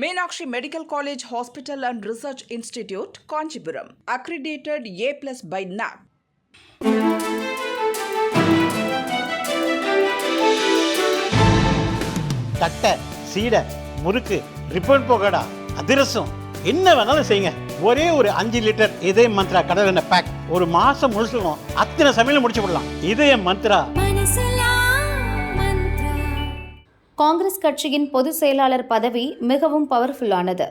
Meenakshi medical college hospital and research institute Kanchipuram. Accredited A plus by NAAC தட்டை சீடை முறுக்கு ribbon போகடா அதிரசம் என்ன வேணாலும் செய்யுங்க. ஒரே ஒரு அஞ்சு லிட்டர் இதய மந்த்ரா கடலெண்ணெய் பேக் ஒரு மாசம் முழுசுக்கும் அத்தனை சமையல் முடிச்சு விடலாம் இதய மந்த்ரா. காங்கிரஸ் கட்சியின் பொதுச் செயலாளர் பதவி மிகவும் பவர்ஃபுல்லானது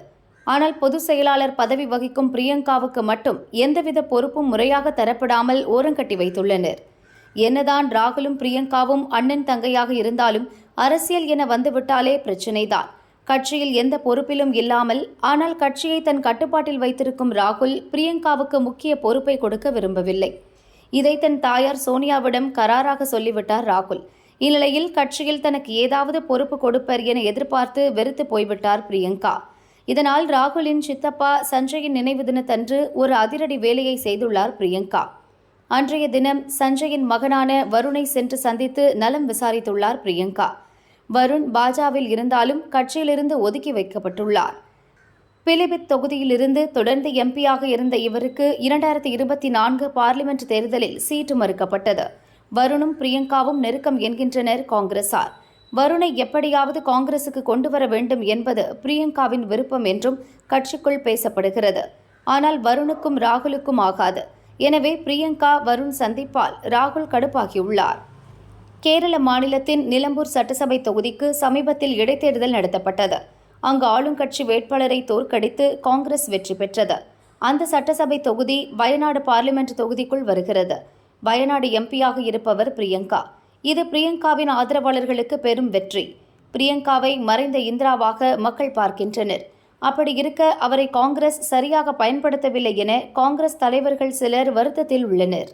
ஆனால் பொதுச் செயலாளர் பதவி வகிக்கும் பிரியங்காவுக்கு மட்டும் எந்தவித பொறுப்பும் முறையாக தரப்படாமல் ஓரங்கட்டி வைத்துள்ளனர். என்னதான் ராகுலும் பிரியங்காவும் அண்ணன் தங்கையாக இருந்தாலும் அரசியல் என வந்துவிட்டாலே பிரச்சினைதான். கட்சியில் எந்த பொறுப்பிலும் இல்லாமல் ஆனால் கட்சியை தன் கட்டுப்பாட்டில் வைத்திருக்கும் ராகுல் பிரியங்காவுக்கு முக்கிய பொறுப்பை கொடுக்க விரும்பவில்லை. இதை தன் தாயார் சோனியாவிடம் கராராக சொல்லிவிட்டார் ராகுல். இந்நிலையில் கட்சியில் தனக்கு ஏதாவது பொறுப்பு கொடுப்பர் என எதிர்பார்த்து வெறுத்து போய்விட்டார் பிரியங்கா. இதனால் ராகுலின் சித்தப்பா சஞ்சயின் நினைவு தினத்தன்று ஒரு அதிரடி வேலையை செய்துள்ளார் பிரியங்கா. அன்றைய தினம் சஞ்சயின் மகனான வருணை சென்று சந்தித்து நலம் விசாரித்துள்ளார் பிரியங்கா. வருண் பாஜாவில் இருந்தாலும் கட்சியிலிருந்து ஒதுக்கி வைக்கப்பட்டுள்ளார். பிலிபித் தொகுதியிலிருந்து தொடர்ந்து எம்பியாக இருந்த இவருக்கு இரண்டாயிரத்தி இருபத்தி நான்கு பார்லிமெண்ட் தேர்தலில் சீட்டு மறுக்கப்பட்டது. வருணும் பிரியங்காவும் நெருக்கம் என்கின்றனர் காங்கிரசார். வருணை எப்படியாவது காங்கிரசுக்கு கொண்டு வர வேண்டும் என்பது பிரியங்காவின் விருப்பம் என்றும் கட்சிக்குள் பேசப்படுகிறது. ஆனால் வருணுக்கும் ராகுலுக்கும் ஆகாது. எனவே பிரியங்கா வருண் சந்திப்பால் ராகுல் கடுப்பாகியுள்ளார். கேரள மாநிலத்தின் நிலம்பூர் சட்டசபை தொகுதிக்கு சமீபத்தில் இடைத்தேர்தல் நடத்தப்பட்டது. அங்கு ஆளுங்கட்சி வேட்பாளரை தோற்கடித்து காங்கிரஸ் வெற்றி பெற்றது. அந்த சட்டசபை தொகுதி வயநாடு பார்லிமெண்ட் தொகுதிக்குள் வருகிறது. வயநாடு எம்பியாக இருப்பவர் பிரியங்கா. இது பிரியங்காவின் ஆதரவாளர்களுக்கு பெரும் வெற்றி. பிரியங்காவை மறைந்த இந்திராவாக மக்கள் பார்க்கின்றனர். அப்படி இருக்க அவரை காங்கிரஸ் சரியாக பயன்படுத்தவில்லை என காங்கிரஸ் தலைவர்கள் சிலர் வருத்தத்தில் உள்ளனர்.